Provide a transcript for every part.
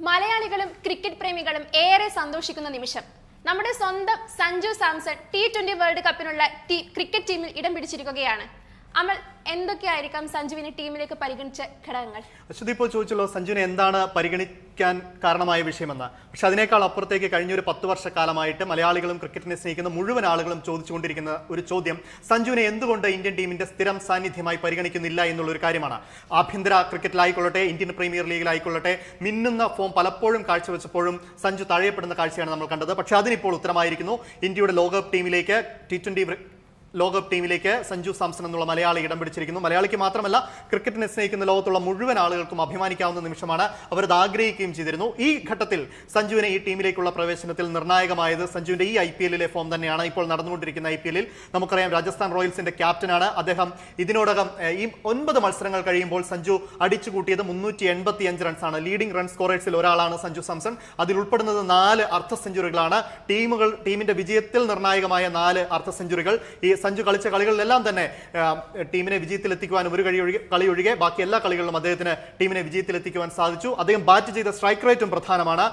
മലയാളികളും ക്രിക്കറ്റ് പ്രേമികളും ഏറെ സന്തോഷിക്കുന്ന നിമിഷം. നമ്മുടെ സ്വന്തം Sanju Samson T twenty world കപ്പിനുള്ള cricket ടീമിൽ ഇടം പിടിച്ചിരിക്കുകയാണ്. അമൽ എന്തൊക്കെയായിരിക്കാം സഞ്ജുവിനെ ടീമിലേക്ക് പരിഗണിച്ച ഘടകങ്ങൾ? അശ്വതി ഇപ്പോൾ ചോദിച്ചല്ലോ സഞ്ജുവിനെ എന്താണ് പരിഗണിക്കാൻ കാരണമായ വിഷയമെന്ന്. പക്ഷെ അതിനേക്കാൾ അപ്പുറത്തേക്ക് കഴിഞ്ഞ ഒരു പത്ത് വർഷക്കാലമായിട്ട് മലയാളികളും ക്രിക്കറ്റിനെ സ്നേഹിക്കുന്ന മുഴുവൻ ആളുകളും ചോദിച്ചുകൊണ്ടിരിക്കുന്ന ഒരു ചോദ്യം സഞ്ജുവിനെ എന്തുകൊണ്ട് ഇന്ത്യൻ ടീമിന്റെ സ്ഥിരം സാന്നിധ്യമായി പരിഗണിക്കുന്നില്ല എന്നുള്ള ഒരു കാര്യമാണ്. ആഭ്യന്തര ക്രിക്കറ്റിലായിക്കൊള്ളട്ടെ ഇന്ത്യൻ പ്രീമിയർ ലീഗിലായിക്കൊള്ളട്ടെ മിന്നുന്ന ഫോം പലപ്പോഴും കാഴ്ചവെച്ചപ്പോഴും സഞ്ജു തഴയപ്പെടുന്ന കാഴ്ചയാണ് നമ്മൾ കണ്ടത്. പക്ഷെ അതിനിപ്പോൾ ഉത്തരമായിരിക്കുന്നു ഇന്ത്യയുടെ ലോകകപ്പ് ടീമിലേക്ക് ടി ട്വന്റി ലോകകപ്പ് ടീമിലേക്ക് സഞ്ജു സാംസൺ എന്നുള്ള മലയാളി ഇടം പിടിച്ചിരിക്കുന്നു. മലയാളിക്ക് മാത്രമല്ല ക്രിക്കറ്റിനെ സ്നേഹിക്കുന്ന ലോകത്തുള്ള മുഴുവൻ ആളുകൾക്കും അഭിമാനിക്കാവുന്ന നിമിഷമാണ് അവരത് ആഗ്രഹിക്കുകയും ചെയ്തിരുന്നു. ഈ ഘട്ടത്തിൽ സഞ്ജുവിനെ ഈ ടീമിലേക്കുള്ള പ്രവേശനത്തിൽ നിർണായകമായത് സഞ്ജുവിന്റെ ഈ ഐ പി എല്ലിലെ ഫോം തന്നെയാണ്. ഇപ്പോൾ നടന്നുകൊണ്ടിരിക്കുന്ന ഐ പി എല്ലിൽ നമുക്കറിയാം രാജസ്ഥാൻ റോയൽസിന്റെ ക്യാപ്റ്റനാണ് അദ്ദേഹം. ഇതിനോടകം ഈ ഒൻപത് മത്സരങ്ങൾ കഴിയുമ്പോൾ സഞ്ജു അടിച്ചു കൂട്ടിയത് മുന്നൂറ്റി എൺപത്തി അഞ്ച് റൺസാണ്. ലീഡിംഗ് റൺ സ്കോറേഴ്സിൽ ഒരാളാണ് സഞ്ജു സാംസൺ. അതിൽ ഉൾപ്പെടുന്നത് നാല് അർദ്ധ സെഞ്ചുറികളാണ് ടീമുകൾ ടീമിന്റെ വിജയത്തിൽ നിർണായകമായ നാല് അർദ്ധ സെഞ്ചുറികൾ ഈ സഞ്ജു കളിച്ച കളികളിലെല്ലാം തന്നെ ടീമിനെ വിജയത്തിലെത്തിക്കുവാനും ഒരു കഴി ഒഴികെ കളി ഒഴികെ ബാക്കി എല്ലാ കളികളിലും അദ്ദേഹത്തിന് ടീമിനെ വിജയത്തിലെത്തിക്കുവാൻ സാധിച്ചു. അദ്ദേഹം ബാറ്റ് ചെയ്ത സ്ട്രൈക്ക് റേറ്റും പ്രധാനമാണ്.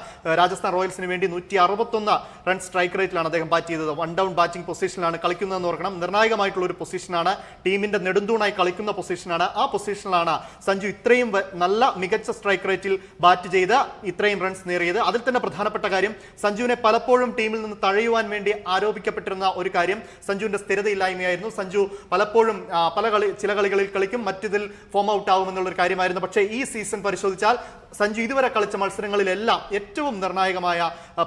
രാജസ്ഥാൻ റോയൽസിന് വേണ്ടി നൂറ്റി അറുപത്തൊന്ന് റൺ സ്ട്രൈക്ക് റേറ്റിലാണ് അദ്ദേഹം ബാറ്റ് ചെയ്തത്. വൺ ഡൗൺ ബാറ്റിംഗ് പൊസിഷനിലാണ് കളിക്കുന്നതെന്ന് ഓർക്കണം. നിർണായകമായിട്ടുള്ള ഒരു പൊസിഷനാണ് ടീമിന്റെ നെടുന്തൂണായി കളിക്കുന്ന പൊസിഷനാണ് ആ പൊസിഷനിലാണ് സഞ്ജു ഇത്രയും നല്ല മികച്ച സ്ട്രൈക്ക് റേറ്റിൽ ബാറ്റ് ചെയ്ത് ഇത്രയും റൺസ് നേറിയത് അതിൽ തന്നെ പ്രധാനപ്പെട്ട കാര്യം സഞ്ജുവിനെ പലപ്പോഴും ടീമിൽ നിന്ന് തഴയുവാൻ വേണ്ടി ആരോപിക്കപ്പെട്ടിരുന്ന ഒരു കാര്യം സഞ്ജുവിന്റെ സ്ഥിരതയില്ലായ്മയായിരുന്നു സഞ്ജു പലപ്പോഴും പല കളി ചില കളികളിൽ കളിക്കും മറ്റിതിൽ ഫോം ഔട്ട് ആവുമെന്നുള്ള ഒരു കാര്യമായിരുന്നു. പക്ഷേ ഈ സീസൺ പരിശോധിച്ചാൽ സഞ്ജു ഇതുവരെ കളിച്ച മത്സരങ്ങളിലെല്ലാം ഏറ്റവും നിർണായകമായ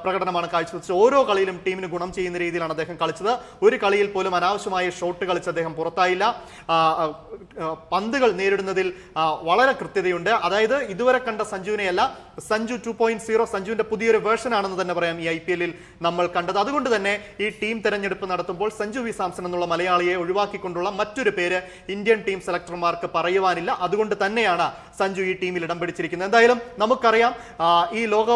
പ്രകടനമാണ് കാഴ്ചവെച്ചത്. ഓരോ കളിയിലും ടീമിന് ഗുണം ചെയ്യുന്ന രീതിയിലാണ് അദ്ദേഹം കളിച്ചത്. ഒരു കളിയിൽ പോലും അനാവശ്യമായ ഷോട്ട് കളിച്ച് അദ്ദേഹം പുറത്തായില്ല. പന്തുകൾ നേരിടുന്നതിൽ വളരെ കൃത്യതയുണ്ട്. അതായത് ഇതുവരെ കണ്ട സഞ്ജുവിനെയല്ല സഞ്ജു ടു പോയിന്റ് സീറോ സഞ്ജുവിന്റെ പുതിയൊരു വേർഷൻ ആണെന്ന് തന്നെ പറയാം ഈ ഐ പി എല്ലിൽ നമ്മൾ കണ്ടത്. അതുകൊണ്ട് തന്നെ ഈ ടീം തെരഞ്ഞെടുപ്പ് നടത്തുമ്പോൾ സഞ്ജു വി സാംസൺ എന്നുള്ള മലയാളിയെ ഒഴിവാക്കിക്കൊണ്ടുള്ള മറ്റൊരു പേര് ഇന്ത്യൻ ടീം സെലക്ടർമാർക്ക് പറയുവാനില്ല. അതുകൊണ്ട് തന്നെയാണ് സഞ്ജു ഈ ടീമിൽ ഇടം പിടിച്ചിരിക്കുന്നത്. എന്തായാലും നമുക്കറിയാം ഈ ലോക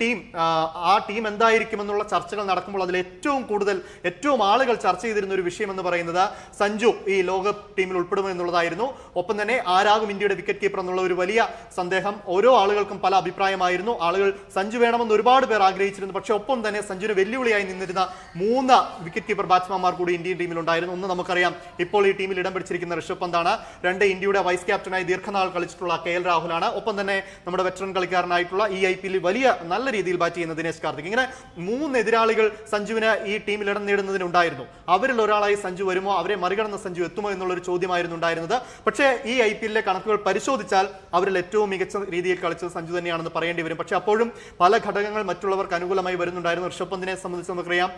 ടീം ആ, ടീം എന്തായിരിക്കുമെന്നുള്ള ചർച്ചകൾ നടക്കുമ്പോൾ അതിൽ ഏറ്റവും കൂടുതൽ ഏറ്റവും ആളുകൾ ചർച്ച ചെയ്തിരുന്ന ഒരു വിഷയം എന്ന് പറയുന്നത് സഞ്ജു ഈ ലോകകപ്പ് ടീമിൽ ഉൾപ്പെടുമോ എന്നുള്ളതായിരുന്നു. ഒപ്പം തന്നെ ആരാകും ഇന്ത്യയുടെ വിക്കറ്റ് കീപ്പർ എന്നുള്ള ഒരു വലിയ സന്ദേഹം ഓരോ ആളുകൾക്കും പല അഭിപ്രായമായിരുന്നു. ആളുകൾ സഞ്ജു വേണമെന്ന് ഒരുപാട് പേർ ആഗ്രഹിച്ചിരുന്നു. പക്ഷേ ഒപ്പം തന്നെ സഞ്ജുവിന് വെല്ലുവിളിയായി നിന്നിരുന്ന മൂന്ന് വിക്കറ്റ് കീപ്പർ ബാറ്റ്സ്മാൻമാർ കൂടി ഇന്ത്യൻ ടീമിൽ ഉണ്ടായിരുന്നു ഒന്ന് നമുക്കറിയാം ഇപ്പോൾ ഈ ടീമിൽ ഇടം പിടിച്ചിരിക്കുന്ന ഋഷഭ് പന്താണ്. രണ്ട് ഇന്ത്യയുടെ വൈസ് ക്യാപ്റ്റനായി ദീർഘനാൾ കളിച്ചിട്ടുള്ള കെ എൽ രാഹുലാണ്. ഒപ്പം തന്നെ നമ്മുടെ വെറ്ററൻ കളിക്കാരനായിട്ടുള്ള ഈ ഐ പി എല്ലിൽ വലിയ നല്ല രീതിയിൽ ബാറ്റ് ചെയ്യുന്ന ദിനേശ് കാർത്തിക്. ഇങ്ങനെ മൂന്ന് എതിരാളികൾ സഞ്ജുവിന് ഈ ടീമിൽ ഇടം നേടുന്നതിനുണ്ടായിരുന്നു. അവരിൽ ഒരാളായി സഞ്ജു വരുമോ? അവരെ മറികടന്ന സഞ്ജു എത്തുമോ എന്നുള്ളൊരു ചോദ്യമായിരുന്നു ഉണ്ടായിരുന്നത്. പക്ഷേ ഈ ഐ പി എല്ലിലെ കണക്കുകൾ പരിശോധിച്ചാൽ അവരിൽ ഏറ്റവും മികച്ച രീതിയിൽ കളിച്ചത് സഞ്ജു തന്നെയാണെന്ന് പറയേണ്ടി വരും. പക്ഷേ അപ്പോഴും പല ഘടകങ്ങൾ മറ്റുള്ളവർക്ക് അനുകൂലമായി വരുന്നുണ്ടായിരുന്നു ഋഷഭ് പന്തിനെ സംബന്ധിച്ച് നമുക്കറിയാം.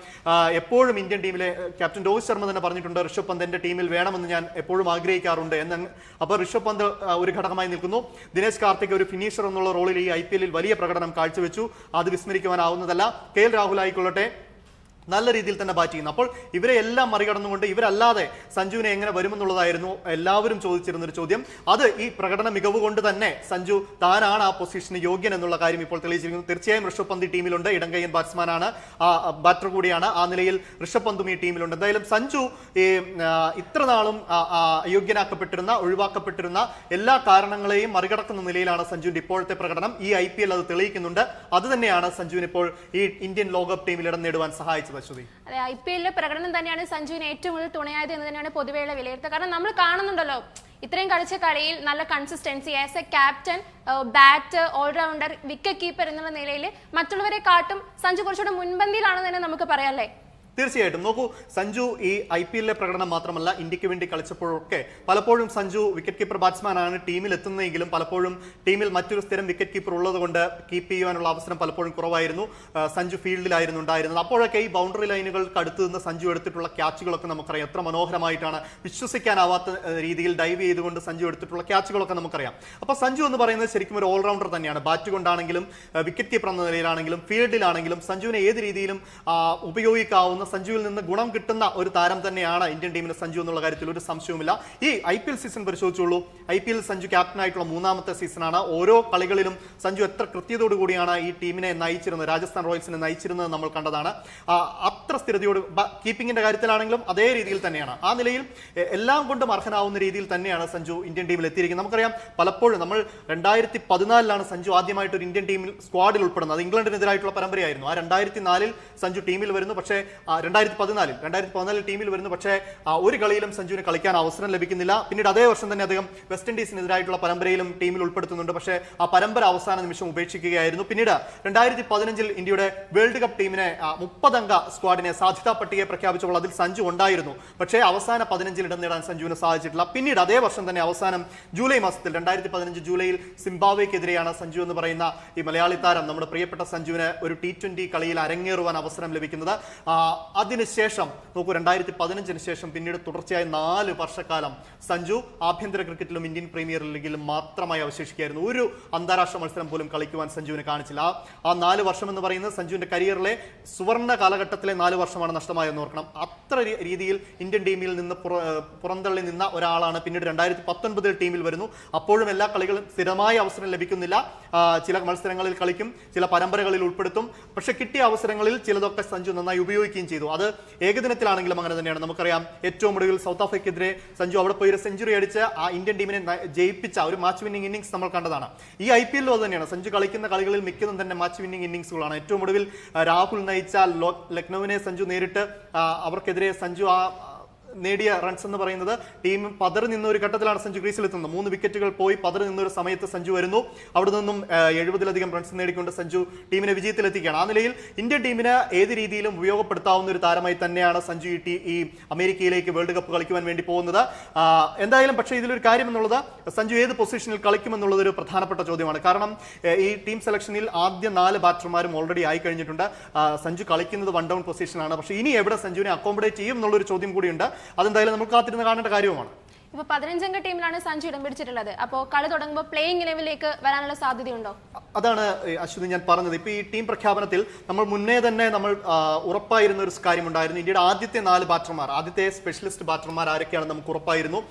എപ്പോഴും ഇന്ത്യൻ ടീമിലെ ക്യാപ്റ്റൻ രോഹിത് ശർമ്മ തന്നെ പറഞ്ഞിട്ടുണ്ട് ഋഷഭ് പന്ത് എന്റെ ടീമിൽ വേണമെന്ന് ഞാൻ എപ്പോഴും ആഗ്രഹിക്കാറുണ്ട് എന്ന്. അപ്പോൾ ഋഷഭ് പന്ത് ഒരു ഘടകമായി നിൽക്കുന്നു. ദിനേശ് കാർത്തിക് ഒരു ഫിനിഷർ എന്നുള്ള റോളിൽ ഈ ഐ വലിയ പ്രകടനം കാഴ്ചവെച്ചു. അത് വിസ്മരിക്കുവാനാവുന്നതല്ല. കെ എൽ രാഹുൽ ആയിക്കൊള്ളട്ടെ. നല്ല രീതിയിൽ തന്നെ ബാറ്റ് ചെയ്യുന്നു. അപ്പോൾ ഇവരെ എല്ലാം മറികടന്നുകൊണ്ട് ഇവരല്ലാതെ സഞ്ജുവിനെ എങ്ങനെ വരുമെന്നുള്ളതായിരുന്നു എല്ലാവരും ചോദിച്ചിരുന്ന ഒരു ചോദ്യം. അത് ഈ പ്രകടന മികവ് കൊണ്ട് തന്നെ സഞ്ജു താനാണ് ആ പൊസിഷന് യോഗ്യൻ എന്നുള്ള കാര്യം ഇപ്പോൾ തെളിയിച്ചിരിക്കുന്നു. തീർച്ചയായും ഋഷഭ് പന്ത് ടീമിലുണ്ട്. ഇടങ്കയ്യൻ ബാറ്റ്സ്മാനാണ്. ആ ബാറ്റർ കൂടിയാണ് ആ നിലയിൽ ഋഷഭ് പന്തും ഈ ടീമിലുണ്ട്. എന്തായാലും സഞ്ജു ഈ ഇത്ര നാളും അയോഗ്യനാക്കപ്പെട്ടിരുന്ന ഒഴിവാക്കപ്പെട്ടിരുന്ന എല്ലാ കാരണങ്ങളെയും മറികടക്കുന്ന നിലയിലാണ് സഞ്ജുവിന്റെ ഇപ്പോഴത്തെ പ്രകടനം. ഈ ഐ അത് തെളിയിക്കുന്നുണ്ട്. അത് തന്നെയാണ് സഞ്ജുവിന് ഇപ്പോൾ ഈ ഇന്ത്യൻ ലോകകപ്പ് ടീമിൽ ഇടം നേടുവാൻ സഹായിച്ചത്. അതെ ഐ പി എല്ലിലെ പ്രകടനം തന്നെയാണ് സഞ്ജുവിന് ഏറ്റവും കൂടുതൽ തുണയായത് എന്ന് തന്നെയാണ് പൊതുവെയുള്ള വിലയിരുത്തുക കാരണം നമ്മൾ കാണുന്നുണ്ടല്ലോ ഇത്രയും കളിച്ച കളിയിൽ നല്ല consistency as a captain bat all rounder wicket keeper എന്നുള്ള നിലയിൽ മറ്റുള്ളവരെ കാട്ടും സഞ്ജു കുറച്ചുകൂടെ മുൻപന്തിയിലാണെന്ന് തന്നെ നമുക്ക് പറയാം അല്ലേ? തീർച്ചയായിട്ടും. നോക്കൂ സഞ്ജു ഈ ഐ പി എല്ലിലെ പ്രകടനം മാത്രമല്ല ഇന്ത്യയ്ക്ക് വേണ്ടി കളിച്ചപ്പോഴൊക്കെ പലപ്പോഴും സഞ്ജു വിക്കറ്റ് കീപ്പർ ബാറ്റ്സ്മാനാണ് ടീമിൽ എത്തുന്നതെങ്കിലും പലപ്പോഴും ടീമിൽ മറ്റൊരു സ്ഥിരം വിക്കറ്റ് കീപ്പർ ഉള്ളതുകൊണ്ട് കീപ്പ് ചെയ്യാനുള്ള അവസരം പലപ്പോഴും കുറവായിരുന്നു. സഞ്ജു ഫീൽഡിലായിരുന്നു ഉണ്ടായിരുന്നത്. അപ്പോഴൊക്കെ ഈ ബൗണ്ടറി ലൈനുകൾക്ക് അടുത്ത് നിന്ന് സഞ്ജു എടുത്തിട്ടുള്ള ക്യാച്ചുകളൊക്കെ നമുക്കറിയാം. എത്ര മനോഹരമായിട്ടാണ് വിശ്വസിക്കാനാവാത്ത രീതിയിൽ ഡൈവ് ചെയ്തുകൊണ്ട് സഞ്ജു എടുത്തിട്ടുള്ള ക്യാച്ചുകളൊക്കെ നമുക്കറിയാം. അപ്പോൾ സഞ്ജു എന്ന് പറയുന്നത് ശരിക്കും ഒരു ഓൾറൗണ്ടർ തന്നെയാണ്. ബാറ്റ് കൊണ്ടാണെങ്കിലും വിക്കറ്റ് കീപ്പർ എന്ന നിലയിലാണെങ്കിലും ഫീൽഡിലാണെങ്കിലും സഞ്ജുവിനെ ഏത് രീതിയിലും ഉപയോഗിക്കാവുന്ന വന്ന സഞ്ജുവിൽ നിന്ന് ഗുണം കിട്ടുന്ന ഒരു താരം തന്നെയാണ് ഇന്ത്യൻ ടീമിന് സഞ്ജു എന്നുള്ള കാര്യത്തിൽ ഒരു സംശയവുമില്ല. ഈ ഐ പി എൽ സീസൺ പരിശോധിച്ചുള്ളൂ. ഐ പി എൽ സഞ്ജു ക്യാപ്റ്റനായിട്ടുള്ള മൂന്നാമത്തെ സീസണാണ്. ഓരോ കളികളിലും സഞ്ജു എത്ര കൃത്യതയോടു കൂടിയാണ് ഈ ടീമിനെ നയിച്ചിരുന്നത് രാജസ്ഥാൻ റോയൽസിനെ നയിച്ചിരുന്നത് നമ്മൾ കണ്ടതാണ്. അത്ര സ്ഥിരതയോട് കീപ്പിംഗിന്റെ കാര്യത്തിലാണെങ്കിലും അതേ രീതിയിൽ തന്നെയാണ്. ആ നിലയിൽ എല്ലാം കൊണ്ടും അർഹനാവുന്ന രീതിയിൽ തന്നെയാണ് സഞ്ജു ഇന്ത്യൻ ടീമിൽ എത്തിയിരിക്കുന്നത്. നമുക്കറിയാം പലപ്പോഴും നമ്മൾ രണ്ടായിരത്തി പതിനാലിലാണ് സഞ്ജു ആദ്യമായിട്ട് ഒരു ഇന്ത്യൻ ടീമിൽ സ്ക്വാഡിൽ ഉൾപ്പെടുന്നത്. അത് ഇംഗ്ലണ്ടിനെതിരായിട്ടുള്ള പരമ്പരയായിരുന്നു. ആ രണ്ടായിരത്തി നാലിൽ സഞ്ജു ടീമിൽ വരുന്നു. പക്ഷേ രണ്ടായിരത്തി പതിനാലിൽ രണ്ടായിരത്തി പതിനാലിൽ ടീമിൽ വരുന്നു. പക്ഷേ ഒരു കളിയിലും സഞ്ജുവിന് കളിക്കാൻ അവസരം ലഭിക്കുന്നില്ല. പിന്നീട് അതേ വർഷം തന്നെ അദ്ദേഹം വെസ്റ്റ് ഇൻഡീസിനെതിരായിട്ടുള്ള പരമ്പരയിലും ടീമിൽ ഉൾപ്പെടുത്തുന്നുണ്ട്. പക്ഷേ ആ പരമ്പര അവസാന നിമിഷം ഉപേക്ഷിക്കുകയായിരുന്നു. പിന്നീട് രണ്ടായിരത്തി പതിനഞ്ചിൽ ഇന്ത്യയുടെ വേൾഡ് കപ്പ് ടീമിനെ മുപ്പതംഗ സ്ക്വാഡിനെ സാധ്യതാ പട്ടികയെ പ്രഖ്യാപിച്ചപ്പോൾ അതിൽ സഞ്ജു ഉണ്ടായിരുന്നു. പക്ഷേ അവസാന പതിനഞ്ചിൽ ഇടം നേടാൻ സഞ്ജുവിന് സാധിച്ചിട്ടില്ല. പിന്നീട് അതേ വർഷം തന്നെ അവസാനം ജൂലൈ മാസത്തിൽ രണ്ടായിരത്തി പതിനഞ്ച് ജൂലൈയിൽ സിംബാബ്വേക്കെതിരെയാണ് സഞ്ജു എന്ന് പറയുന്ന ഈ മലയാളി താരം നമ്മുടെ പ്രിയപ്പെട്ട സഞ്ജുവിന് ഒരു ടി ട്വന്റി കളിയിൽ അരങ്ങേറുവാൻ അവസരം ലഭിക്കുന്നത്. അതിനുശേഷം നോക്കൂ രണ്ടായിരത്തി പതിനഞ്ചിന് ശേഷം പിന്നീട് തുടർച്ചയായ നാല് വർഷക്കാലം സഞ്ജു ആഭ്യന്തര ക്രിക്കറ്റിലും ഇന്ത്യൻ പ്രീമിയർ ലീഗിലും മാത്രമായി അവശേഷിക്കുകയായിരുന്നു. ഒരു അന്താരാഷ്ട്ര മത്സരം പോലും കളിക്കുവാൻ സഞ്ജുവിന് കാണിച്ചില്ല. ആ- നാല് വർഷം എന്ന് പറയുന്നത് സഞ്ജുവിന്റെ കരിയറിലെ സുവർണ കാലഘട്ടത്തിലെ നാല് വർഷമാണ് നഷ്ടമായെന്ന് ഓർക്കണം. അത്ര രീതിയിൽ ഇന്ത്യൻ ടീമിൽ നിന്ന് പുറന്തള്ളി നിന്ന ഒരാളാണ് പിന്നീട് രണ്ടായിരത്തി പത്തൊൻപതിൽ ടീമിൽ വരുന്നു. അപ്പോഴും എല്ലാ കളികളും സ്ഥിരമായ അവസരം ലഭിക്കുന്നില്ല. ചില മത്സരങ്ങളിൽ കളിക്കും ചില പരമ്പരകളിൽ ഉൾപ്പെടുത്തും. പക്ഷെ കിട്ടിയ അവസരങ്ങളിൽ ചിലതൊക്കെ സഞ്ജു നന്നായി ഉപയോഗിക്കുകയും ചെയ്തു. അത് ഏകദിനത്തിലാണെങ്കിലും അങ്ങനെ തന്നെയാണ്. നമുക്കറിയാം ഏറ്റവും ഒടുവിൽ സൗത്ത് ആഫ്രിക്കെതിരെ സഞ്ജു അവിടെ പോയി ഒരു സെഞ്ചുറി അടിച്ച് ആ ഇന്ത്യൻ ടീമിനെ ജയിപ്പിച്ച ഒരു മാച്ച് വിന്നിംഗ് ഇന്നിംഗ്സ് നമ്മൾ കണ്ടതാണ്. ഈ ഐ പി എല്ലിലും അത് തന്നെയാണ്. സഞ്ജു കളിക്കുന്ന കളികളിൽ മിക്കതും തന്നെ മാച്ച് വിന്നിംഗ് ഇന്നിംഗ്സുകളാണ് ഏറ്റവും ഒടുവിൽ രാഹുൽ നയിച്ച ലക്നൌവിനെ സഞ്ജു നേരിട്ട് അവർക്കെതിരെ സഞ്ജു ആ നേടിയ റൺസ് എന്ന് പറയുന്നത് ടീം പതറി നിന്ന ഒരു ഘട്ടത്തിലാണ് സഞ്ജു ക്രീസിലെത്തുന്നത് മൂന്ന് വിക്കറ്റുകൾ പോയി പതറി നിന്ന ഒരു സമയത്ത് സഞ്ജു വരുന്നു. അവിടെ നിന്നും എഴുപതിലധികം റൺസ് നേടിക്കൊണ്ട് സഞ്ജു ടീമിനെ വിജയത്തിലെത്തിക്കുകയാണ്. ആ നിലയിൽ ഇന്ത്യൻ ടീമിന് ഏത് രീതിയിലും ഉപയോഗപ്പെടുത്താവുന്ന ഒരു താരമായി തന്നെയാണ് സഞ്ജു ഈ ഈ അമേരിക്കയിലേക്ക് വേൾഡ് കപ്പ് കളിക്കുവാൻ വേണ്ടി പോകുന്നത്. എന്തായാലും പക്ഷേ ഇതിലൊരു കാര്യം എന്നുള്ളത് സഞ്ജു ഏത് പൊസിഷനിൽ കളിക്കുമെന്നുള്ളത് ഒരു പ്രധാനപ്പെട്ട ചോദ്യമാണ്. കാരണം ഈ ടീം സെലക്ഷനിൽ ആദ്യ നാല് ബാറ്റർമാരും ഓൾറെഡി ആയി കഴിഞ്ഞിട്ടുണ്ട്. സഞ്ജു കളിക്കുന്നത് വൺ ഡൗൺ പൊസിഷനാണ് പക്ഷേ ഇനി എവിടെ സഞ്ജുവിനെ അക്കോമഡേറ്റ് ചെയ്യും എന്നുള്ളൊരു ചോദ്യം കൂടിയുണ്ട്. അതെന്തായാലും നമുക്ക് കാത്തിരുന്ന് കാണേണ്ട കാര്യവുമാണ്. ഇപ്പൊ പതിനഞ്ചംഗ ടീമിലാണ് സഞ്ജു ഇടം പിടിച്ചിട്ടുള്ളത്. അപ്പോൾ കളി തുടങ്ങുമ്പോൾ പ്ലേയിങ് ലെവലിലേക്ക് വരാനുള്ള സാധ്യതയുണ്ടോ? അതാണ് അശ്വതി ഞാൻ പറഞ്ഞത്. ഇപ്പൊ ഈ ടീം പ്രഖ്യാപനത്തിൽ നമ്മൾ മുന്നേ തന്നെ നമ്മൾ ഉറപ്പായിരുന്ന ഒരു കാര്യമുണ്ടായിരുന്നു. ഇന്ത്യയുടെ ആദ്യത്തെ നാല് ബാറ്റർമാർ ആദ്യത്തെ സ്പെഷ്യലിസ്റ്റ് ബാറ്റർമാർ ആരൊക്കെയാണെന്ന് നമുക്ക് ഉറപ്പായിരുന്നു.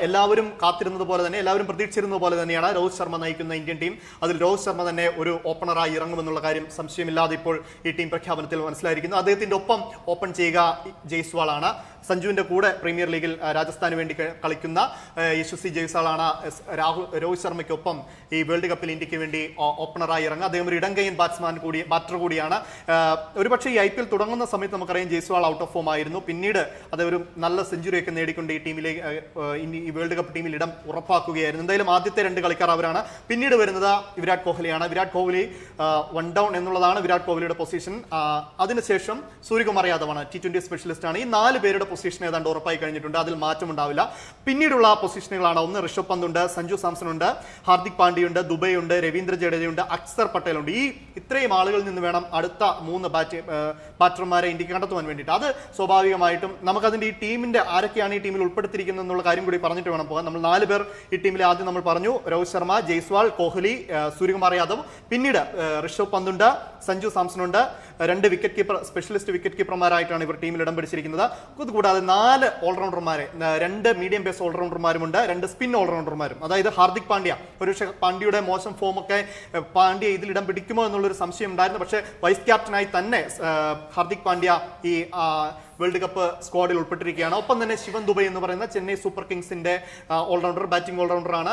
എല്ലാവരും കാത്തിരുന്നത് പോലെ തന്നെ എല്ലാവരും പ്രതീക്ഷിച്ചിരുന്നത് പോലെ തന്നെയാണ് രോഹിത് ശർമ്മ നയിക്കുന്ന ഇന്ത്യൻ ടീം. അതിൽ രോഹിത് ശർമ്മ തന്നെ ഒരു ഓപ്പണറായി ഇറങ്ങുമെന്നുള്ള കാര്യം സംശയമില്ലാതെ ഇപ്പോൾ ഈ ടീം പ്രഖ്യാപനത്തിൽ മനസ്സിലായിരിക്കുന്നു. അദ്ദേഹത്തിന്റെ ഒപ്പം ഓപ്പൺ ചെയ്യുക ജയ്സ്വാളാണ്. സഞ്ജുവിന്റെ കൂടെ പ്രീമിയർ ലീഗിൽ രാജസ്ഥാന് വേണ്ടി ക- കളിക്കുന്ന ആ, യശസ്വി ജയ്സാളാണ് രാഹുൽ രോഹിത് ശർമ്മയ്ക്കൊപ്പം ഈ വേൾഡ് കപ്പിൽ ഇന്ത്യയ്ക്ക് വേണ്ടി ഓപ്പണറായി ഇറങ്ങുക. അദ്ദേഹം ഒരു ഇടങ്കയ്യൻ ബാറ്റ്സ്മാൻ കൂടി ബാറ്റർ കൂടിയാണ്. ഒരുപക്ഷേ ഈ ഐ പി എൽ തുടങ്ങുന്ന സമയത്ത് നമുക്കറിയാം ജയ്സ്വാൾ ഔട്ട് ഓഫ് ഫോം ആയിരുന്നു. പിന്നീട് അത് ഒരു നല്ല സെഞ്ചുറി ഒക്കെ നേടിക്കൊണ്ട് ഈ ടീമിലേക്ക് ഈ വേൾഡ് കപ്പ് ടീമിൽ ഇടം ഉറപ്പാക്കുകയായിരുന്നു. എന്തായാലും ആദ്യത്തെ രണ്ട് കളിക്കാർ അവരാണ്. പിന്നീട് വരുന്നത് വിരാട് കോഹ്ലിയാണ്. വിരാട് കോഹ്ലി വൺ ഡൗൺ എന്നുള്ളതാണ് വിരാട് കോഹ്ലിയുടെ പൊസിഷൻ അതിനുശേഷം സൂര്യകുമാർ യാദവാണ് ടി ട്വന്റി സ്പെഷ്യലിസ്റ്റ് ആണ്. ഈ നാല് പേരുടെ പൊസിഷൻ ഏതാണ്ട് ഉറപ്പായി കഴിഞ്ഞിട്ടുണ്ട്. അതിൽ മാറ്റമുണ്ടാവില്ല. പിന്നീടുള്ള പൊസിഷനുകളാണ് ഒന്ന് ഋഷഭ് പന്ത് ഉണ്ട് സഞ്ജു സാംസൺ ഉണ്ട് ഹാർദിക് പാണ്ഡ്യ ഉണ്ട് ദുബൈ ഉണ്ട് രവീന്ദ്ര ജഡേജയുണ്ട് അക്സർ പട്ടേൽ ഉണ്ട്. ഈ ഇത്രയും ആളുകളിൽ നിന്ന് വേണം അടുത്ത മൂന്ന് ബാറ്റ് ബാറ്റർമാരെ ഇന്ത്യയ്ക്ക് കണ്ടെത്തുവാൻ വേണ്ടിയിട്ട്. അത് സ്വാഭാവികമായിട്ടും നമുക്കതിന്റെ ഈ ടീമിന്റെ ആരൊക്കെയാണ് ഈ ടീമിൽ ഉൾപ്പെടുത്തിയിരിക്കുന്നത് എന്നുള്ള കാര്യം കൂടി പറഞ്ഞിട്ട് വേണം പോകാൻ. നമ്മൾ നാല് പേർ ഈ ടീമിൽ ആദ്യം നമ്മൾ പറഞ്ഞു. രോഹിത് ശർമ്മ ജയ്സ്വാൾ കോഹ്ലി സൂര്യകുമാർ യാദവ്. പിന്നീട് ഋഷഭ് പന്ത് ഉണ്ട് സഞ്ജു സാംസൺ ഉണ്ട്. രണ്ട് വിക്കറ്റ് കീപ്പർ സ്പെഷ്യലിസ്റ്റ് വിക്കറ്റ് കീപ്പർമാരായിട്ടാണ് ഇവർ ടീമിൽ ഇടം പിടിച്ചിരിക്കുന്നത്. അതുകൂടാതെ നാല് ഓൾറൗണ്ടർമാരെ രണ്ട് മീഡിയം പേസ് ഓൾറൗണ്ടർമാരുമുണ്ട്. രണ്ട് സ്പിൻ ഓൾറൗണ്ടർമാരും. അതായത് ഹാർദിക് പാണ്ഡ്യ. ഒരു പക്ഷേ പാണ്ഡ്യയുടെ മോശം ഫോമൊക്കെ പാണ്ഡ്യ ഇതിൽ ഇടം പിടിക്കുമോ എന്നുള്ളൊരു സംശയം ഉണ്ടായിരുന്നു പക്ഷേ വൈസ് ക്യാപ്റ്റനായി തന്നെ ഹാർദിക് പാണ്ഡ്യ ഈ വേൾഡ് കപ്പ് സ്ക്വാഡിൽ ഉൾപ്പെട്ടിരിക്കുകയാണ്. ഒപ്പം തന്നെ ശിവൻ ദുബൈ എന്ന് പറയുന്ന ചെന്നൈ സൂപ്പർ കിങ്സിന്റെ ഓൾറൗണ്ടർ ബാറ്റിംഗ് ഓൾറൗണ്ടറാണ്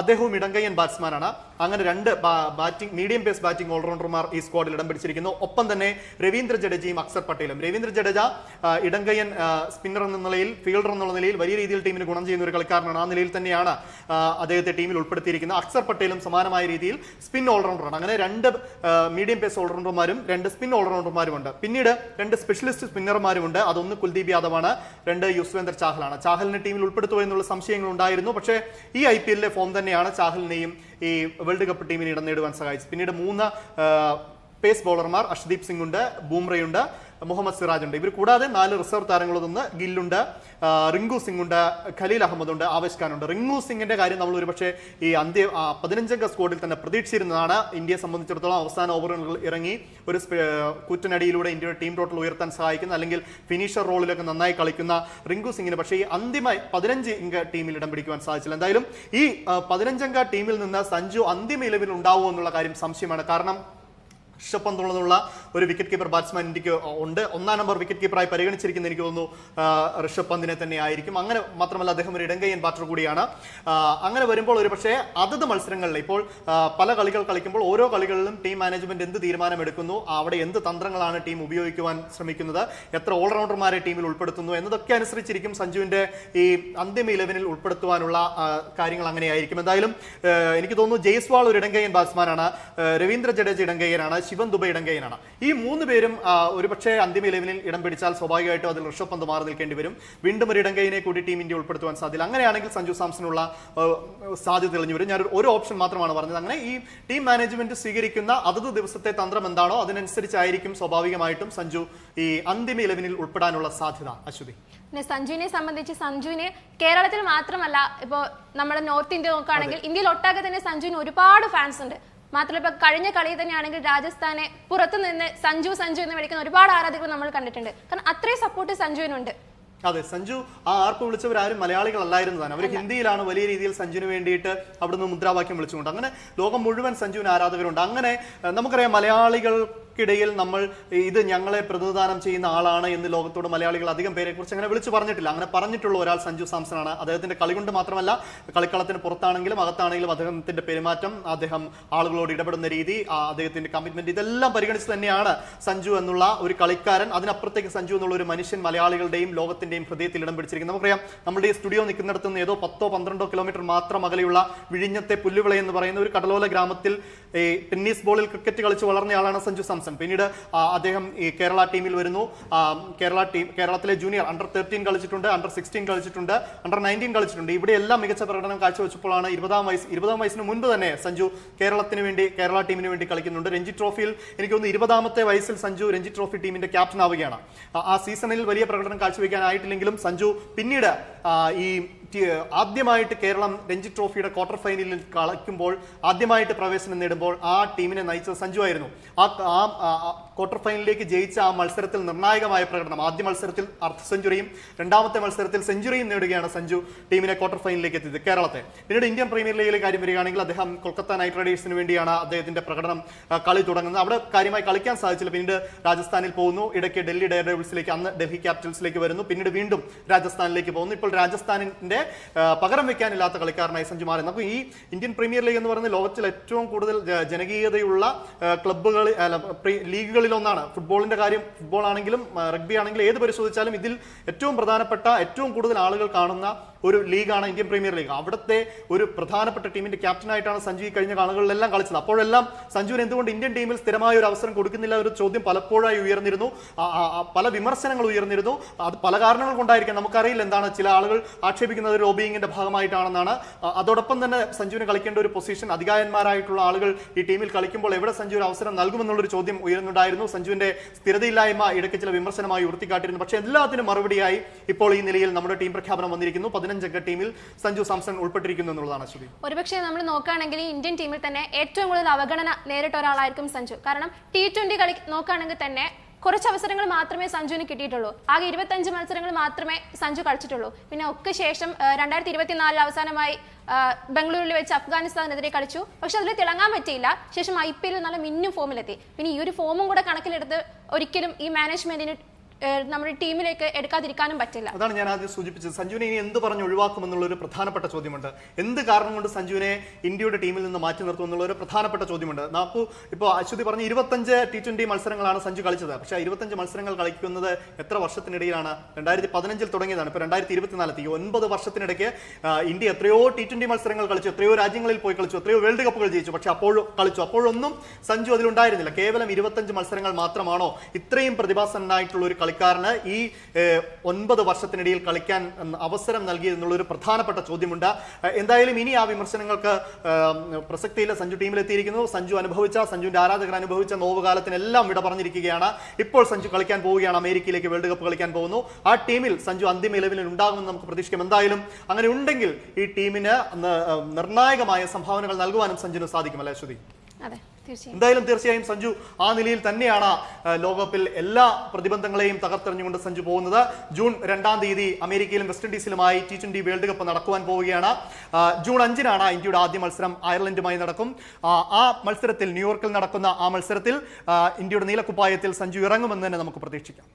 അദ്ദേഹവും ഇടങ്കയ്യൻ ബാറ്റ്സ്മാനാണ് അങ്ങനെ രണ്ട് ബാറ്റിംഗ് മീഡിയം പേസ് ബാറ്റിംഗ് ഓൾറൗണ്ടർമാർ ഈ സ്ക്വാഡിൽ ഇടം പിടിച്ചിരിക്കുന്നു. ഒപ്പം തന്നെ രവീന്ദ്ര ജഡേജയും അക്സർ പട്ടേലും. രവീന്ദ്ര ജഡേജ ഇടങ്കയ്യൻ സ്പിന്നർ എന്ന നിലയിൽ ഫീൽഡർ എന്നുള്ള നിലയിൽ വലിയ രീതിയിൽ ടീമിന് ഗുണം ചെയ്യുന്ന ഒരു കളിക്കാരനാണ്. ആ നിലയിൽ തന്നെയാണ് അദ്ദേഹത്തെ ടീമിൽ ഉൾപ്പെടുത്തിയിരിക്കുന്നത്. അക്സർ പട്ടേലും സമാനമായ രീതിയിൽ സ്പിൻ ഓൾറൗണ്ടറാണ് അങ്ങനെ രണ്ട് മീഡിയം പേസ് ഓൾറൗണ്ടർമാരും രണ്ട് സ്പിൻ ഓൾറൗണ്ടർമാരും ഉണ്ട്. പിന്നീട് രണ്ട് സ്പെഷ്യലിസ്റ്റ് സ്പിന്നർമാരുമുണ്ട് അതൊന്ന് കുൽദീപ് യാദവാണ്. രണ്ട് യുസ്വേന്ദർ ചാഹലാണ്. ചാഹലിനെ ടീമിൽ ഉൾപ്പെടുത്തുമോ എന്നുള്ള സംശയങ്ങൾ ഉണ്ടായിരുന്നു. പക്ഷേ ഈ ഐ പി എല്ലിലെ ഫോം തന്നെയാണ് ചാഹലിനെയും ഈ വേൾഡ് കപ്പ് ടീമിന് ഇടം നേടുവാൻ സഹായിച്ചത്. പിന്നീട് മൂന്ന് പേസ് ബോളർമാർ അഷ്ദീപ് സിംഗ് ഉണ്ട് ബൂംറയുണ്ട്. മുഹമ്മദ് സിറാജ് ഉണ്ട്. ഇവർ കൂടാതെ നാല് റിസർവ് താരങ്ങളൊന്ന് ഗില്ലുണ്ട് ആ, റിങ്കു സിംഗ് ഉണ്ട് ഖലീൽ അഹമ്മദ് ഉണ്ട് ആവേശ് ഖാൻ ഉണ്ട്. റിങ്കു സിംഗിന്റെ കാര്യം നമ്മൾ ഒരുപക്ഷെ ഈ അന്ത്യ പതിനഞ്ചംഗ സ്കോഡിൽ തന്നെ പ്രതീക്ഷിച്ചിരുന്നതാണ്. ഇന്ത്യയെ സംബന്ധിച്ചിടത്തോളം അവസാന ഓവറുകൾ ഇറങ്ങി ഒരു കുറ്റനടിയിലൂടെ ഇന്ത്യയുടെ ടീം ടോട്ടൽ ഉയർത്താൻ സഹായിക്കുന്ന അല്ലെങ്കിൽ ഫിനിഷർ റോളിലൊക്കെ നന്നായി കളിക്കുന്ന റിങ്കു സിംഗിന് പക്ഷേ ഈ അന്തിമ പതിനഞ്ച് ഇംഗ ടീമിൽ ഇടം പിടിക്കുവാൻ സാധിച്ചില്ല. എന്തായാലും ഈ പതിനഞ്ചംഗ ടീമിൽ നിന്ന് സഞ്ജു അന്തിമ ഇലവിൽ ഉണ്ടാവുമോ എന്നുള്ള കാര്യം സംശയമാണ്. കാരണം ഋഷഭ് പന്ത് ഉള്ളതുള്ള ഒരു വിക്കറ്റ് കീപ്പർ ബാറ്റ്സ്മാൻ ഇന്ത്യയ്ക്ക് ഉണ്ട്. ഒന്നാം നമ്പർ വിക്കറ്റ് കീപ്പറായി പരിഗണിച്ചിരിക്കുന്ന എനിക്ക് തോന്നുന്നു ഋഷഭ് പന്തിനെ തന്നെ ആയിരിക്കും. അങ്ങനെ മാത്രമല്ല അദ്ദേഹം ഒരു ഇടങ്കയ്യൻ ബാറ്റർ കൂടിയാണ്. അങ്ങനെ വരുമ്പോൾ ഒരു പക്ഷേ അതത് മത്സരങ്ങളിൽ ഇപ്പോൾ പല കളികൾ കളിക്കുമ്പോൾ ഓരോ കളികളിലും ടീം മാനേജ്മെന്റ് എന്ത് തീരുമാനമെടുക്കുന്നു അവിടെ എന്ത് തന്ത്രങ്ങളാണ് ടീം ഉപയോഗിക്കുവാൻ ശ്രമിക്കുന്നത് എത്ര ഓൾറൗണ്ടർമാരെ ടീമിൽ ഉൾപ്പെടുത്തുന്നു എന്നതൊക്കെ അനുസരിച്ചിരിക്കും സഞ്ജുവിന്റെ ഈ അന്തിമ ഇലവനിൽ ഉൾപ്പെടുത്തുവാനുള്ള കാര്യങ്ങൾ അങ്ങനെയായിരിക്കും. എന്തായാലും എനിക്ക് തോന്നുന്നു ജയ്സ്വാൾ ഒരു ഇടങ്കയ്യൻ ബാറ്റ്സ്മാനാണ് രവീന്ദ്ര ജഡേജ ഇടങ്കയ്യനാണ്. ശിവൻ ദുബൈ ഇടങ്കയ്യനാണ് ഈ മൂന്ന് പേരും ഒരുപക്ഷെ അന്തിമ ഇലവനിൽ ഇടം പിടിച്ചാൽ സ്വാഭാവികമായിട്ടും അതിൽ ഋഷഭ് പന്ത് മാറി നിൽക്കേണ്ടി വരും. വീണ്ടും ഒരു ഇടങ്കയിനെ കൂടി ടീം ഇന്ത്യ ഉൾപ്പെടുത്തുവാൻ സാധ്യത അങ്ങനെയാണെങ്കിൽ സഞ്ജു സാംസണുള്ള ആ, സാധ്യത തെളിഞ്ഞു വരും. ഞാൻ ഒരു ഓപ്ഷൻ മാത്രമാണ് പറഞ്ഞത്. അങ്ങനെ ഈ ടീം മാനേജ്മെന്റ് സ്വീകരിക്കുന്ന അതത് ദിവസത്തെ തന്ത്രം എന്താണോ അതിനനുസരിച്ചായിരിക്കും സ്വാഭാവികമായിട്ടും സഞ്ജു ഈ അന്തിമ ഇലവനിൽ ഉൾപ്പെടാനുള്ള സാധ്യത. അശ്വതി. പിന്നെ സഞ്ജുവിനെ സംബന്ധിച്ച് സഞ്ജുവിന് കേരളത്തിൽ മാത്രമല്ല ഇപ്പോൾ നമ്മുടെ നോർത്ത് ഇന്ത്യ നോക്കുകയാണെങ്കിൽ ഇന്ത്യയിൽ ഒട്ടാകെ തന്നെ സഞ്ജുവിന് ഒരുപാട് ഫാൻസ് ഉണ്ട്. മാത്രമല്ല ഇപ്പൊ കഴിഞ്ഞ കളി തന്നെയാണെങ്കിൽ രാജസ്ഥാനെ പുറത്തു നിന്ന് സഞ്ജു സഞ്ജു എന്ന് വിളിക്കുന്ന ഒരുപാട് ആരാധകർ നമ്മൾ കണ്ടിട്ടുണ്ട്. കാരണം അത്രയും സപ്പോർട്ട് സഞ്ജുവിനുണ്ട്. അതെ സഞ്ജു ആ ആർപ്പ് വിളിച്ചവരാരും മലയാളികളല്ലായിരുന്നു തന്നെ അവർ ഹിന്ദിയിലാണ് വലിയ രീതിയിൽ സഞ്ജുവിന് വേണ്ടിയിട്ട് അവിടുന്ന് മുദ്രാവാക്യം വിളിച്ചുകൊണ്ട്. അങ്ങനെ ലോകം മുഴുവൻ സഞ്ജുവിന് ആരാധകരുണ്ട്. അങ്ങനെ നമുക്കറിയാം നമുക്കറിയാം മലയാളികൾക്കിടയിൽ നമ്മൾ ഇത് ഞങ്ങളെ പ്രതിനിധാനം ചെയ്യുന്ന ആളാണ് എന്ന് ലോകത്തോട് മലയാളികൾ അധികം പേരെ കുറിച്ച് അങ്ങനെ വിളിച്ചു പറഞ്ഞിട്ടില്ല. അങ്ങനെ പറഞ്ഞിട്ടുള്ള ഒരാൾ സഞ്ജു സാംസൺ ആണ് അദ്ദേഹത്തിന്റെ കളി കൊണ്ട് മാത്രമല്ല കളിക്കളത്തിന് പുറത്താണെങ്കിലും അകത്താണെങ്കിലും അദ്ദേഹത്തിന്റെ പെരുമാറ്റം അദ്ദേഹം ആളുകളോട് ഇടപെടുന്ന രീതി അദ്ദേഹത്തിന്റെ കമ്മിറ്റ്മെന്റ് ഇതെല്ലാം പരിഗണിച്ച് തന്നെയാണ് സഞ്ജു എന്നുള്ള ഒരു കളിക്കാരൻ. അതിനപ്പുറത്തേക്ക് സഞ്ജു എന്നുള്ള ഒരു മനുഷ്യൻ മലയാളികളുടെയും ലോകത്തിന്റെയും ഹൃദയത്തിൽ ഇടം പിടിച്ചിരിക്കുന്നത് നമുക്കറിയാം നമ്മുടെ ഈ സ്റ്റുഡിയോ നിൽക്കുന്നിടത്ത് നിന്ന് ഏതോ പത്തോ പന്ത്രണ്ടോ കിലോമീറ്റർ മാത്രം അകലെയുള്ള വിഴിഞ്ഞത്തെ പുല്ലുവിള എന്ന് പറയുന്ന ഒരു കടലോല ഗ്രാമത്തിൽ ടെന്നീസ് ബോളിൽ ക്രിക്കറ്റ് കളിച്ച് വളർന്നയാളാണ് സഞ്ജു സാംസൺ. പിന്നീട് അദ്ദേഹം ഈ കേരള ടീമിൽ വരുന്നു. കേരള ടീം കേരളത്തിലെ ജൂനിയർ അണ്ടർ തേർട്ടീൻ കളിച്ചിട്ടുണ്ട് അണ്ടർ സിക്സ്റ്റീൻ കളിച്ചിട്ടുണ്ട് അണ്ടർ നയന്റീൻ കളിച്ചിട്ടുണ്ട്. ഇവിടെ എല്ലാം മികച്ച പ്രകടനം കാഴ്ചവെച്ചപ്പോഴാണ് ഇരുപതാം വയസ്സ് ഇരുപതാം വയസ്സിന് മുൻപ് തന്നെ സഞ്ജു കേരളത്തിന് വേണ്ടി കേരള ടീമിന് വേണ്ടി കളിക്കുന്നുണ്ട്. രഞ്ജി ട്രോഫിയിൽ എനിക്ക് തോന്നുന്നു ഇരുപതാമത്തെ വയസ്സിൽ സഞ്ജു രഞ്ജി ട്രോഫി ടീമിന്റെ ക്യാപ്റ്റൻ ആവുകയാണ്. ആ- സീസണിൽ വലിയ പ്രകടനം കാഴ്ചവെക്കാനായിട്ടില്ലെങ്കിലും സഞ്ജു പിന്നീട് ഈ ആദ്യമായിട്ട് കേരളം രഞ്ജി ട്രോഫിയുടെ ക്വാർട്ടർ ഫൈനലിൽ കളിക്കുമ്പോൾ ആദ്യമായിട്ട് പ്രവേശനം നേടുമ്പോൾ ആ ടീമിനെ നയിച്ചത് സഞ്ജു ആയിരുന്നു. ആ ആ ക്വാർട്ടർ ഫൈനലിലേക്ക് ജയിച്ച ആ മത്സരത്തിൽ നിർണായകമായ പ്രകടനം. ആദ്യ മത്സരത്തിൽ അർദ്ധ സെഞ്ചുറിയും രണ്ടാമത്തെ മത്സരത്തിൽ സെഞ്ചുറിയും നേടുകയാണ് സഞ്ജു ടീമിനെ ക്വാർട്ടർ ഫൈനലിലേക്ക് എത്തിയത് കേരളത്തെ. പിന്നീട് ഇന്ത്യൻ പ്രീമിയർ ലീഗിലെ കാര്യം വരികയാണെങ്കിൽ അദ്ദേഹം കൊൽക്കത്ത നൈറ്റ് റൈഡേഴ്സിന് വേണ്ടിയാണ് അദ്ദേഹത്തിന്റെ പ്രകടനം കളി തുടങ്ങുന്നത്. അവിടെ കാര്യമായി കളിക്കാൻ സാധിച്ചില്ല. പിന്നീട് രാജസ്ഥാനിൽ പോകുന്നു. ഇടയ്ക്ക് ഡൽഹി ഡയർ ഡെവിൾസിലേക്ക് അന്ന് ഡൽഹി ക്യാപിറ്റൽസിലേക്ക് വരുന്നു. പിന്നീട് വീണ്ടും രാജസ്ഥാനിലേക്ക് പോകുന്നു. ഇപ്പോൾ രാജസ്ഥാനിന്റെ ആ, പകരം വെക്കാനില്ലാത്ത കളിക്കാരനായി സഞ്ജു മാറി നമുക്ക് ഈ ഇന്ത്യൻ പ്രീമിയർ ലീഗ് എന്ന് പറയുന്നത് ലോകത്തിൽ ഏറ്റവും കൂടുതൽ ജനകീയതയുള്ള ക്ലബ്ബുകളിൽ ലീഗുകളിൽ ലീഗുകളിലൊന്നാണ്. ഫുട്ബോളിന്റെ കാര്യം ഫുട്ബോൾ ആണെങ്കിലും റഗ്ബി ആണെങ്കിലും ഏത് പരിശോധിച്ചാലും ഇതിൽ ഏറ്റവും പ്രധാനപ്പെട്ട ഏറ്റവും കൂടുതൽ ആളുകൾ കാണുന്ന ഒരു ലീഗാണ് ഇന്ത്യൻ പ്രീമിയർ ലീഗ്. അവിടുത്തെ ഒരു പ്രധാനപ്പെട്ട ടീമിന്റെ ക്യാപ്റ്റനായിട്ടാണ് സഞ്ജു ഈ കഴിഞ്ഞ കാലങ്ങളിലെല്ലാം കളിച്ചത്. അപ്പോഴെല്ലാം സഞ്ജുവിന് എന്തുകൊണ്ട് ഇന്ത്യൻ ടീമിൽ സ്ഥിരമായ ഒരു അവസരം കൊടുക്കുന്നില്ല ഒരു ചോദ്യം പലപ്പോഴായി ഉയർന്നിരുന്നു. പല വിമർശനങ്ങൾ ഉയർന്നിരുന്നു. അത് പല കാരണങ്ങൾ കൊണ്ടായിരിക്കാം. നമുക്കറിയില്ല എന്താണ് ചില ആളുകൾ ആക്ഷേപിക്കുന്നത് ലോബിയിങ്ങിന്റെ ഭാഗമായിട്ടാണെന്നാണ്. അതോടൊപ്പം തന്നെ സഞ്ജുവിന് കളിക്കേണ്ട ഒരു പൊസിഷൻ അധികാരന്മാരായിട്ടുള്ള ആളുകൾ ഈ ടീമിൽ കളിക്കുമ്പോൾ എവിടെ സഞ്ജു ഒരു അവസരം നൽകുമെന്നുള്ളൊരു ചോദ്യം ഉയർന്നുണ്ടായിരുന്നു സഞ്ജുവിന്റെ സ്ഥിരതയില്ലായ്മ ഇടയ്ക്ക് ചില വിമർശനമായി ഉയർത്തിക്കാട്ടിരുന്നു പക്ഷേ എല്ലാത്തിനും മറുപടിയായി ഇപ്പോൾ ഈ നിലയിൽ നമ്മുടെ ടീം പ്രഖ്യാപനം വന്നിരിക്കുന്നു. പതിനഞ്ചംഗ ടീമിൽ സഞ്ജു സാംസൺ ഉൾപ്പെട്ടിരിക്കുന്നു എന്നുള്ളതാണ് ശ്രുതി. ഒരുപക്ഷെ നമ്മൾ നോക്കുകയാണെങ്കിൽ ഇന്ത്യൻ ടീമിൽ തന്നെ ഏറ്റവും കൂടുതൽ അവഗണന നേരിട്ട ഒരാളായിരിക്കും സഞ്ജു. കാരണം ടി ട്വന്റി കളി നോക്കുകയാണെങ്കിൽ തന്നെ കുറച്ച് അവസരങ്ങൾ മാത്രമേ സഞ്ജുവിന് കിട്ടിയിട്ടുള്ളൂ. ആകെ ഇരുപത്തഞ്ച് മത്സരങ്ങൾ മാത്രമേ സഞ്ജു കളിച്ചിട്ടുള്ളൂ. പിന്നെ ഒക്കെ ശേഷം രണ്ടായിരത്തി ഇരുപത്തിനാലിൽ അവസാനമായി ബംഗളൂരുവിൽ വെച്ച് അഫ്ഗാനിസ്ഥാനെതിരെ കളിച്ചു. പക്ഷെ അതിൽ തിളങ്ങാൻ പറ്റിയില്ല. ശേഷം ഐ പി എല്ലിൽ നല്ല മിന്നും ഫോമിലെത്തി പിന്നെ ഈ ഒരു ഫോമും കൂടെ കണക്കിലെടുത്ത് ഒരിക്കലും ഈ മാനേജ്മെന്റിന് നമ്മുടെ ടീമിലേക്ക് എടുക്കാതിരിക്കാനും പറ്റില്ല. അതാണ് ഞാൻ ആദ്യം സൂചിപ്പിച്ചത്. സഞ്ജുവിനെ ഇനി എന്ത് പറഞ്ഞ് ഒഴിവാക്കുമെന്നുള്ള ഒരു പ്രധാനപ്പെട്ട ചോദ്യമുണ്ട്. എന്ത് കാരണം കൊണ്ട് സഞ്ജുവിനെ ഇന്ത്യയുടെ ടീമിൽ നിന്ന് മാറ്റി നിർത്തും എന്നുള്ള ഒരു പ്രധാനപ്പെട്ട ചോദ്യമുണ്ട്. നാക്കു ഇപ്പോൾ അശ്വതി പറഞ്ഞ ഇരുപത്തഞ്ച് ടി ട്വന്റി മത്സരങ്ങളാണ് സഞ്ജു കളിച്ചത്. പക്ഷേ ഇരുപത്തഞ്ച് മത്സരങ്ങൾ കളിക്കുന്നത് എത്ര വർഷത്തിനിടയിലാണ്? രണ്ടായിരത്തി പതിനഞ്ചിൽ തുടങ്ങിയതാണ്. ഇപ്പോൾ രണ്ടായിരത്തി ഇരുപത്തിനാലത്ത് ഈ ഒൻപത് വർഷത്തിനിടയ്ക്ക് ഇന്ത്യ എത്രയോ ടി ട്വന്റി മത്സരങ്ങൾ കളിച്ചു എത്രയോ രാജ്യങ്ങളിൽ പോയി കളിച്ചു എത്രയോ വേൾഡ് കപ്പുകൾ ജയിച്ചു. പക്ഷേ അപ്പോഴും കളിച്ചു. അപ്പോഴൊന്നും സഞ്ജു അതിലുണ്ടായിരുന്നില്ല. കേവലം ഇരുപത്തഞ്ച് മത്സരങ്ങൾ മാത്രമാണോ ഇത്രയും പ്രതിഭാസനായിട്ടുള്ള ഒരു കളിക്കാരന് ഈ ഒൻപത് വർഷത്തിനിടയിൽ കളിക്കാൻ അവസരം നൽകി എന്നുള്ളൊരു പ്രധാനപ്പെട്ട ചോദ്യമുണ്ട്. എന്തായാലും ഇനി ആ വിമർശനങ്ങൾക്ക് പ്രസക്തിയില്ല. സഞ്ജു ടീമിലെത്തിയിരിക്കുന്നു സഞ്ജു അനുഭവിച്ച സഞ്ജുവിന്റെ ആരാധകർ അനുഭവിച്ച നോവുകാലത്തിനെല്ലാം വിട പറഞ്ഞിരിക്കുകയാണ്. ഇപ്പോൾ സഞ്ജു കളിക്കാൻ പോവുകയാണ്. അമേരിക്കയിലേക്ക് വേൾഡ് കപ്പ് കളിക്കാൻ പോകുന്നു. ആ ടീമിൽ സഞ്ജു അന്തിമ ഇലവനിൽ ഉണ്ടാകുമെന്ന് നമുക്ക് പ്രതീക്ഷിക്കാം. എന്തായാലും അങ്ങനെ ഉണ്ടെങ്കിൽ ഈ ടീമിന് നിർണായകമായ സംഭാവനകൾ നൽകുവാനും സഞ്ജുവിന് സാധിക്കും അല്ലേ ശ്രുതി? അതെ. എന്തായാലും തീർച്ചയായും സഞ്ജു ആ നിലയിൽ തന്നെയാണ് ലോകകപ്പിൽ എല്ലാ പ്രതിബന്ധങ്ങളെയും തകർത്തെറിഞ്ഞുകൊണ്ട് സഞ്ജു പോകുന്നത്. ജൂൺ രണ്ടാം തീയതി അമേരിക്കയിലും വെസ്റ്റ് ഇൻഡീസിലുമായി ടി ട്വന്റി വേൾഡ് കപ്പ് നടക്കുവാൻ പോവുകയാണ്. ജൂൺ അഞ്ചിനാണ് ഇന്ത്യയുടെ ആദ്യ മത്സരം അയർലൻഡുമായി നടക്കും. ആ, മത്സരത്തിൽ ന്യൂയോർക്കിൽ നടക്കുന്ന ആ മത്സരത്തിൽ ഇന്ത്യയുടെ നീലക്കുപ്പായത്തിൽ സഞ്ജു ഇറങ്ങുമെന്ന് തന്നെ നമുക്ക് പ്രതീക്ഷിക്കാം.